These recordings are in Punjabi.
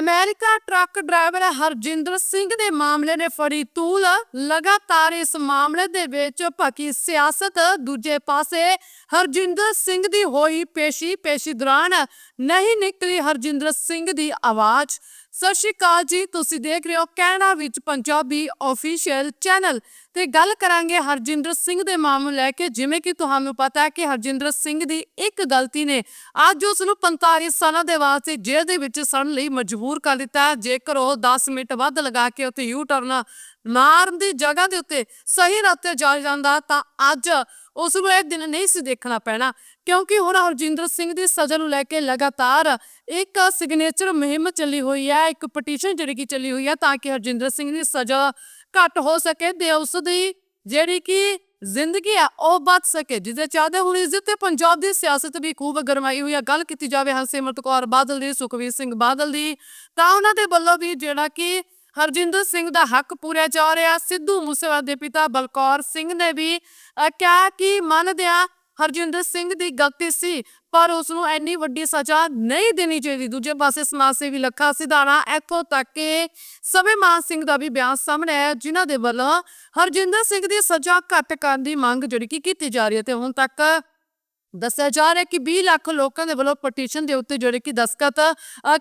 America truck driver Harjinder Singh ਦੇ ਮਾਮਲੇ ਨੇ ਫੜੀ ਤੂਲ। ਲਗਾਤਾਰ ਇਸ ਮਾਮਲੇ ਦੇ ਵਿੱਚ ਭਕੀ ਸਿਆਸਤ ਦੂਜੇ ਪਾਸੇ ਹਰਜਿੰਦਰ ਸਿੰਘ ਦੀ ਹੋਈ ਪੇਸ਼ੀ ਪੇਸ਼ੀ ਦੌਰਾਨ ਨਹੀਂ ਨਿਕਲੀ ਹਰਜਿੰਦਰ ਸਿੰਘ ਦੀ ਆਵਾਜ਼। ਸਤਿ ਸ਼੍ਰੀ ਅਕਾਲ ਜੀ, ਤੁਸੀਂ ਦੇਖ ਰਹੇ ਹੋ ਕੈਨੇਡਾ ਵਿੱਚ ਪੰਜਾਬੀ ਅਫੀਸ਼ੀਅਲ ਚੈਨਲ ਤੇ ਗੱਲ ਕਰਾਂਗੇ ਹਰਜਿੰਦਰ ਸਿੰਘ ਦੇ ਮਾਮਲੇ ਲੈ ਕੇ, ਜਿਵੇਂ ਕਿ ਤੁਹਾਨੂੰ ਪਤਾ ਹੈ ਕਿ ਹਰਜਿੰਦਰ ਸਿੰਘ ਦੀ ਇੱਕ ਗਲਤੀ ਨੇ ਅੱਜ ਉਸ ਨੂੰ 45 ਸਾਲਾਂ ਦੇ ਵਾਸਤੇ ਜੇਲ੍ਹ ਦੇ ਵਿੱਚ ਸੜਨ ਲਈ ਮਜਬੂਰ ਕਰ ਦਿੱਤਾ ਹੈ। ਜੇਕਰ ਉਹ 10 ਮਿੰਟ ਵੱਧ ਲਗਾ ਕੇ ਉੱਥੇ ਯੂ ਟਰਨ ਮਾਰਨ ਦੀ ਜਗ੍ਹਾ ਦੇ ਉੱਤੇ ਸਹੀ ਰਸਤੇ ਜਾ ਜਾਂਦਾ ਤਾਂ ਅੱਜ ਉਸ ਨੂੰ ਇਹ ਦਿਨ ਨਹੀਂ ਸੀ ਦੇਖਣਾ ਪੈਣਾ, ਕਿਉਂਕਿ ਹੁਣ ਹਰਜਿੰਦਰ ਸਿੰਘ ਦੀ ਸਜ਼ਾ ਨੂੰ ਲੈ ਕੇ ਲਗਾਤਾਰ ਇੱਕ ਸਿਗਨੇਚਰ ਮੁਹਿੰਮ ਚੱਲੀ ਹੋਈ ਹੈ, ਇੱਕ ਪਟੀਸ਼ਨ ਜਿਹੜੀ ਕਿ ਚੱਲੀ ਹੋਈ ਹੈ ਤਾਂ ਕਿ ਹਰਜਿੰਦਰ ਸਿੰਘ ਦੀ ਸਜ਼ਾ ਘੱਟ ਹੋ ਸਕੇ ਤੇ ਉਸ ਦੀ ਜਿਹੜੀ ਕਿ ਜ਼ਿੰਦਗੀ ਆ ਉਹ ਬਚ ਸਕੇ। ਜਿਹਦੇ ਚਾਹਦੇ ਹੁਣ ਇਸ ਤੇ ਪੰਜਾਬ ਦੀ ਸਿਆਸਤ ਵੀ ਖੂਬ ਗਰਮਾਈ ਹੋਈ ਹੈ। ਗੱਲ ਕੀਤੀ ਜਾਵੇ ਹਰਸਿਮਰਤ ਕੌਰ ਬਾਦਲ ਦੀ, ਸੁਖਵੀਰ ਸਿੰਘ ਬਾਦਲ ਦੀ, ਤਾਂ ਉਹਨਾਂ ਦੇ ਵੱਲੋਂ ਵੀ ਜਿਹੜਾ ਕਿ ਹਰਜਿੰਦਰ ਸਿੰਘ ਦਾ ਹੱਕ ਪੂਰਿਆ ਜਾ ਰਿਹਾ। ਸਿੱਧੂ ਮੂਸੇਵਾਲੇ ਦੇ ਪਿਤਾ ਬਲਕੌਰ ਸਿੰਘ ਨੇ ਵੀ ਕਿਹਾ ਕਿ ਮੰਨਦੇ ਹਰਜਿੰਦਰ ਸਿੰਘ ਦੀ ਗਲਤੀ ਸੀ, ਪਰ ਉਸ ਨੂੰ ਇੰਨੀ ਵੱਡੀ ਸਜ਼ਾ ਨਹੀਂ ਦੇਣੀ ਚਾਹੀਦੀ। ਦੂਜੇ ਪਾਸੇ ਸਮਾਜ ਸੇਵੀ ਲੱਖਾ ਸਿਧਾਣਾ ਇੱਥੋਂ ਤੱਕ ਕਿ ਸਵੇ ਮਾਨ ਸਿੰਘ ਦਾ ਵੀ ਬਿਆਨ ਸਾਹਮਣੇ ਆਇਆ, ਜਿਨ੍ਹਾਂ ਦੇ ਵੱਲੋਂ ਹਰਜਿੰਦਰ ਸਿੰਘ ਦੀ ਸਜ਼ਾ ਘੱਟ ਕਰਨ ਦੀ ਮੰਗ ਜਿਹੜੀ ਕਿ ਕੀਤੀ ਜਾ ਰਹੀ ਹੈ, ਤੇ ਹੁਣ ਤੱਕ ਦੱਸਿਆ ਜਾ ਰਿਹਾ ਕਿ 20 ਲੱਖ ਲੋਕਾਂ ਦੇ ਵੱਲੋਂ ਪਟੀਸ਼ਨ ਦੇ ਉੱਤੇ ਜਿਹੜੇ ਕਿ ਦਸਖਤ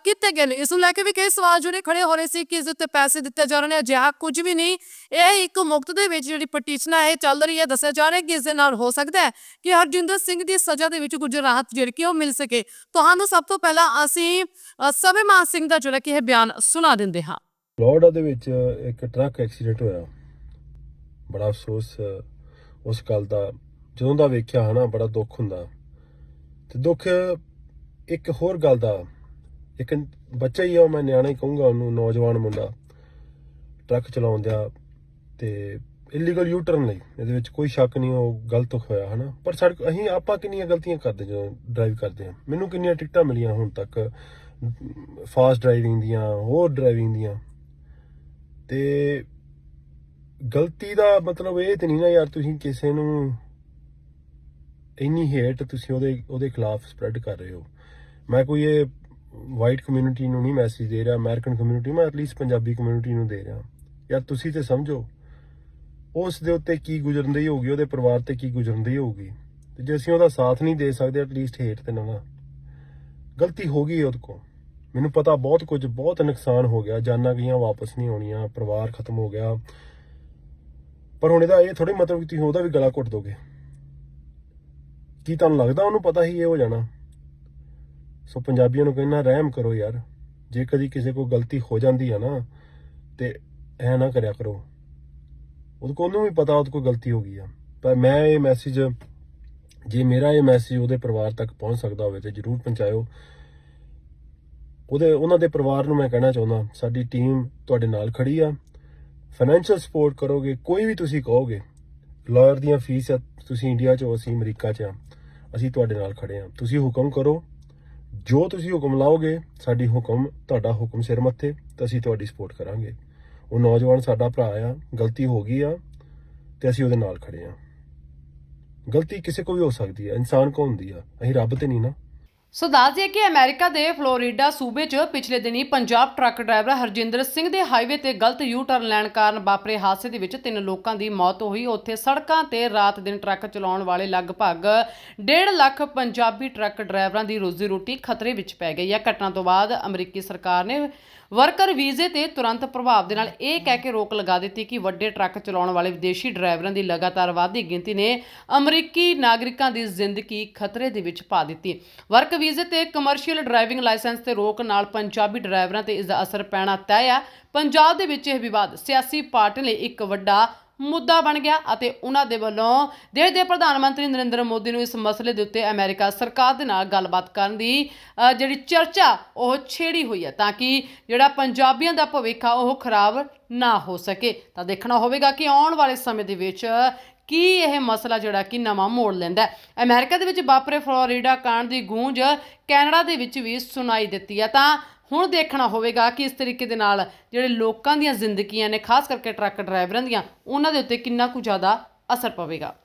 ਕੀਤੇ ਗਏ ਇਸ ਨੂੰ ਲੈ ਕੇ ਵੀ ਕਈ ਸਵਾਲ ਜਿਹੜੇ ਖੜੇ ਹੋ ਰਹੇ ਸੀ ਕਿ ਇਸ ਉੱਤੇ ਪੈਸੇ ਦਿੱਤੇ ਜਾ ਰਹੇ ਨੇ ਅਜਿਹਾ ਕੁਝ ਵੀ ਨਹੀਂ। ਇਹ ਇੱਕ ਮੁਕਤ ਦੇ ਵਿੱਚ ਜਿਹੜੀ ਪਟੀਸ਼ਨ ਹੈ ਚੱਲ ਰਹੀ ਹੈ। ਦੱਸਿਆ ਜਾ ਰਿਹਾ ਕਿ ਇਸ ਦੇ ਨਾਲ ਹੋ ਸਕਦਾ ਹੈ ਕਿ ਹਰਜਿੰਦਰ ਸਿੰਘ ਦੀ ਸਜ਼ਾ ਦੇ ਵਿੱਚ ਕੁਝ ਰਾਹਤ ਜਿਹੜੀ ਕਿ ਉਹ ਮਿਲ ਸਕੇ। ਤੁਹਾਨੂੰ ਸਭ ਤੋਂ ਪਹਿਲਾਂ ਅਸੀਂ ਅ, ਸਵੇ ਮਾਨ ਸਿੰਘ ਦਾ ਜਿਹੜਾ ਕਿ ਇਹ ਬਿਆਨ ਸੁਣਾ ਦਿੰਦੇ ਹਾਂ। ਫਲੋਰੀਡਾ ਦੇ ਵਿੱਚ ਇੱਕ ਟਰੱਕ ਐਕਸੀਡੈਂਟ ਹੋਇਆ। ਬੜਾ ਅਫਸੋਸ ਉਸ ਗੱਲ ਦਾ ਜਦੋਂ ਦਾ ਵੇਖਿਆ ਹਨਾ, ਬੜਾ ਦੁੱਖ ਹੁੰਦਾ। ਤੇ ਦੁੱਖ ਇੱਕ ਹੋਰ ਗੱਲ ਦਾ, ਇੱਕ ਬੱਚਾ ਹੀ ਆ ਮੈਂ ਨਿਆਣਾ ਹੀ ਕਹੂੰਗਾ ਉਹਨੂੰ, ਨੌਜਵਾਨ ਮੁੰਡਾ, ਟਰੱਕ ਚਲਾਉਂਦਿਆ ਤੇ ਇਲੀਗਲ ਯੂ ਟਰਨ ਲਈ। ਇਹਦੇ ਵਿੱਚ ਕੋਈ ਸ਼ੱਕ ਨਹੀਂ, ਉਹ ਗਲਤ ਹੋਇਆ ਹਨਾ। ਪਰ ਸੜਕ ਅਸੀਂ, ਆਪਾਂ ਕਿੰਨੀਆਂ ਗਲਤੀਆਂ ਕਰਦੇ ਜਦੋਂ ਡਰਾਈਵ ਕਰਦੇ ਹਾਂ। ਮੈਨੂੰ ਕਿੰਨੀਆਂ ਟਿਕਟਾਂ ਮਿਲੀਆਂ ਹੁਣ ਤੱਕ ਫਾਸਟ ਡਰਾਈਵਿੰਗ ਦੀਆਂ, ਹੋਰ ਡਰਾਈਵਿੰਗ ਦੀਆਂ। ਤੇ ਗਲਤੀ ਦਾ ਮਤਲਬ ਇਹ ਤੇ ਨਹੀਂ ਨਾ ਯਾਰ, ਤੁਸੀਂ ਕਿਸੇ ਨੂੰ ਇੰਨੀ ਹੇਟ ਤੁਸੀਂ ਉਹਦੇ ਉਹਦੇ ਖਿਲਾਫ ਸਪਰੈਡ ਕਰ ਰਹੇ ਹੋ। ਮੈਂ ਕੋਈ ਇਹ ਵਾਈਟ ਕਮਿਊਨਿਟੀ ਨੂੰ ਨਹੀਂ ਮੈਸੇਜ ਦੇ ਰਿਹਾ ਅਮਰੀਕਨ ਕਮਿਊਨਿਟੀ ਮੈਂ ਐਟਲੀਸਟ ਪੰਜਾਬੀ ਕਮਿਊਨਿਟੀ ਨੂੰ ਦੇ ਰਿਹਾ। ਯਾਰ ਤੁਸੀਂ ਤੇ ਸਮਝੋ, ਉਸ ਦੇ ਉੱਤੇ ਕੀ ਗੁਜ਼ਰਦੀ ਹੋਊਗੀ, ਉਹਦੇ ਪਰਿਵਾਰ ਤੇ ਕੀ ਗੁਜ਼ਰਦੀ ਹੋਊਗੀ। ਤੇ ਜੇ ਅਸੀਂ ਉਹਦਾ ਸਾਥ ਨਹੀਂ ਦੇ ਸਕਦੇ ਐਟਲੀਸਟ ਹੇਟ ਤੇ ਨਾ ਨਾ। ਗਲਤੀ ਹੋ ਗਈ ਉਹਦੇ ਕੋਲ। ਮੈਨੂੰ ਪਤਾ ਬਹੁਤ ਕੁਝ, ਬਹੁਤ ਨੁਕਸਾਨ ਹੋ ਗਿਆ, ਜਾਨਾਂ ਗਈਆਂ ਵਾਪਸ ਨਹੀਂ ਆਉਣੀਆਂ ਪਰਿਵਾਰ ਖਤਮ ਹੋ ਗਿਆ। ਪਰ ਹੁਣ ਇਹਦਾ ਇਹ ਥੋੜੀ ਮਤਲਬ ਕਿ ਤੁਸੀਂ ਉਹਦਾ ਵੀ ਗਲਾ ਘੁੱਟ ਦੋਗੇ। ਕੀ ਤੁਹਾਨੂੰ ਲੱਗਦਾ ਉਹਨੂੰ ਪਤਾ ਹੀ ਇਹ ਹੋ ਜਾਣਾ? ਸੋ ਪੰਜਾਬੀਆਂ ਨੂੰ ਕਹਿੰਦਾ, ਰਹਿਮ ਕਰੋ ਯਾਰ। ਜੇ ਕਦੀ ਕਿਸੇ ਕੋਲ ਗਲਤੀ ਹੋ ਜਾਂਦੀ ਆ ਨਾ, ਤੇ ਐ ਨਾ ਕਰਿਆ ਕਰੋ। ਉਹਦੇ ਕੋਲ ਨੂੰ ਵੀ ਪਤਾ ਉਹਦੇ ਕੋਲ ਗਲਤੀ ਹੋ ਗਈ ਆ। ਪਰ ਮੈਂ ਇਹ ਮੈਸੇਜ ਜੇ ਮੇਰਾ ਇਹ ਮੈਸੇਜ ਉਹਦੇ ਪਰਿਵਾਰ ਤੱਕ ਪਹੁੰਚ ਸਕਦਾ ਹੋਵੇ ਤੇ ਜਰੂਰ ਪਹੁੰਚਾਇਓ। ਉਹਦੇ, ਉਹਨਾਂ ਦੇ ਪਰਿਵਾਰ ਨੂੰ ਮੈਂ ਕਹਿਣਾ ਚਾਹੁੰਦਾ, ਸਾਡੀ ਟੀਮ ਤੁਹਾਡੇ ਨਾਲ ਖੜੀ ਆ। ਫਾਈਨੈਂਸ਼ੀਅਲ ਸਪੋਰਟ ਕਰੋਗੇ, ਕੋਈ ਵੀ ਤੁਸੀਂ ਕਹੋਗੇ ਲਾਇਰ ਦੀਆਂ ਫੀਸ ਆ, ਤੁਸੀਂ ਇੰਡੀਆ 'ਚ ਹੋ, ਅਸੀਂ ਅਮਰੀਕਾ 'ਚ ਆ। ਅਸੀਂ ਤੁਹਾਡੇ ਨਾਲ ਖੜੇ ਹਾਂ। ਤੁਸੀਂ ਹੁਕਮ ਕਰੋ। ਜੋ ਤੁਸੀਂ ਹੁਕਮ ਲਾਓਗੇ, ਸਾਡੀ ਹੁਕਮ, ਤੁਹਾਡਾ ਹੁਕਮ ਸਿਰ ਮੱਥੇ, ਤਾਂ ਅਸੀਂ ਤੁਹਾਡੀ ਸਪੋਰਟ ਕਰਾਂਗੇ। ਉਹ ਨੌਜਵਾਨ ਸਾਡਾ ਭਰਾ ਆ, ਗਲਤੀ ਹੋ ਗਈ ਆ, ਤੇ ਅਸੀਂ ਉਹਦੇ ਨਾਲ ਖੜੇ ਆ ਗਲਤੀ ਕਿਸੇ ਕੋ ਵੀ ਹੋ ਸਕਦੀ ਆ। ਇਨਸਾਨ ਕੋ ਹੁੰਦੀ ਆ? ਅਸੀਂ ਰੱਬ ਤੇ ਨਹੀਂ ਨਾ। ਸੋ ਦੱਸ ਦਈਏ ਕਿ ਅਮਰੀਕਾ ਦੇ ਫਲੋਰੀਡਾ ਸੂਬੇ 'ਚ ਪਿਛਲੇ ਦਿਨੀ ਪੰਜਾਬ ਟਰੱਕ ਡਰਾਈਵਰ ਹਰਜਿੰਦਰ ਸਿੰਘ ਦੇ ਹਾਈਵੇ ਤੇ ਗਲਤ ਯੂ ਟਰਨ ਲੈਣ ਕਾਰਨ ਵਾਪਰੇ ਹਾਦਸੇ ਦੇ ਵਿੱਚ ਤਿੰਨ ਲੋਕਾਂ ਦੀ ਮੌਤ ਹੋਈ। ਉੱਥੇ ਸੜਕਾਂ ਤੇ ਰਾਤ ਦਿਨ ਟਰੱਕ ਚਲਾਉਣ ਵਾਲੇ ਲਗਭਗ 1.5 ਲੱਖ ਪੰਜਾਬੀ ਟਰੱਕ ਡਰਾਈਵਰਾਂ ਦੀ ਰੋਜ਼ੀ ਰੋਟੀ ਖਤਰੇ ਵਿੱਚ ਪੈ ਗਈ ਹੈ। ਘਟਨਾ ਤੋਂ ਬਾਅਦ ਅਮਰੀਕੀ ਸਰਕਾਰ ਨੇ ਵਰਕਰ ਵੀਜ਼ੇ ਤੇ ਤੁਰੰਤ ਪ੍ਰਭਾਵ ਦੇ ਨਾਲ ਇਹ ਕਹਿ ਕੇ ਰੋਕ ਲਗਾ ਦਿੱਤੀ ਕਿ ਵੱਡੇ ਟਰੱਕ ਚਲਾਉਣ ਵਾਲੇ ਵਿਦੇਸ਼ੀ ਡਰਾਈਵਰਾਂ ਦੀ ਲਗਾਤਾਰ ਵਾਧੀ ਗਿਣਤੀ ਨੇ ਅਮਰੀਕੀ ਨਾਗਰਿਕਾਂ ਦੀ ਜ਼ਿੰਦਗੀ ਖਤਰੇ ਦੇ ਵਿੱਚ ਪਾ ਦਿੱਤੀ। ਵਰਕ ਵੀਜ਼ੇ ਤੇ ਕਮਰਸ਼ੀਅਲ ਡਰਾਈਵਿੰਗ ਲਾਇਸੈਂਸ ਤੇ ਰੋਕ ਨਾਲ ਪੰਜਾਬੀ ਡਰਾਈਵਰਾਂ ਤੇ ਇਸ ਦਾ ਅਸਰ ਪੈਣਾ ਤੈਅ ਹੈ ਪੰਜਾਬ ਦੇ ਵਿੱਚ ਇਹ ਵਿਵਾਦ ਸਿਆਸੀ ਪਾਰਟੀ ਲਈ ਇੱਕ ਵੱਡਾ ਮੁੱਦਾ ਬਣ ਗਿਆ ਅਤੇ ਉਹਨਾਂ ਦੇ ਵੱਲੋਂ ਦੇਸ਼ ਦੇ ਪ੍ਰਧਾਨ ਮੰਤਰੀ ਨਰਿੰਦਰ ਮੋਦੀ ਨੂੰ ਇਸ ਮਸਲੇ ਦੇ ਉੱਤੇ ਅਮਰੀਕਾ ਸਰਕਾਰ ਦੇ ਨਾਲ ਗੱਲਬਾਤ ਕਰਨ ਦੀ ਅ, ਜਿਹੜੀ ਚਰਚਾ ਉਹ ਛੇੜੀ ਹੋਈ ਹੈ ਤਾਂ ਕਿ ਜਿਹੜਾ ਪੰਜਾਬੀਆਂ ਦਾ ਭਵਿੱਖ ਆ ਉਹ ਖਰਾਬ ਨਾ ਹੋ ਸਕੇ। ਤਾਂ ਦੇਖਣਾ ਹੋਵੇਗਾ ਕਿ ਆਉਣ ਵਾਲੇ ਸਮੇਂ ਦੇ ਵਿੱਚ ਕੀ ਇਹ ਮਸਲਾ ਜਿਹੜਾ ਕਿ ਨਵਾਂ ਮੋੜ ਲੈਂਦਾ ਹੈ? ਅਮਰੀਕਾ ਦੇ ਵਿੱਚ ਵਾਪਰੇ ਫਲੋਰੀਡਾ ਕਾਂਡ ਦੀ ਗੂੰਜ ਕੈਨੇਡਾ ਦੇ ਵਿੱਚ ਵੀ ਸੁਣਾਈ ਦਿੱਤੀ ਹੈ। ਤਾਂ ਹੁਣ ਦੇਖਣਾ ਹੋਵੇਗਾ ਕਿ ਇਸ ਤਰੀਕੇ ਦੇ ਨਾਲ ਜਿਹੜੇ ਲੋਕਾਂ ਦੀਆਂ ਜ਼ਿੰਦਗੀਆਂ ਨੇ, ਖਾਸ ਕਰਕੇ ਟਰੱਕ ਡਰਾਈਵਰਾਂ ਦੀਆਂ, ਉਹਨਾਂ ਦੇ ਉੱਤੇ ਕਿੰਨਾ ਕੁ ਜ਼ਿਆਦਾ ਅਸਰ ਪਵੇਗਾ।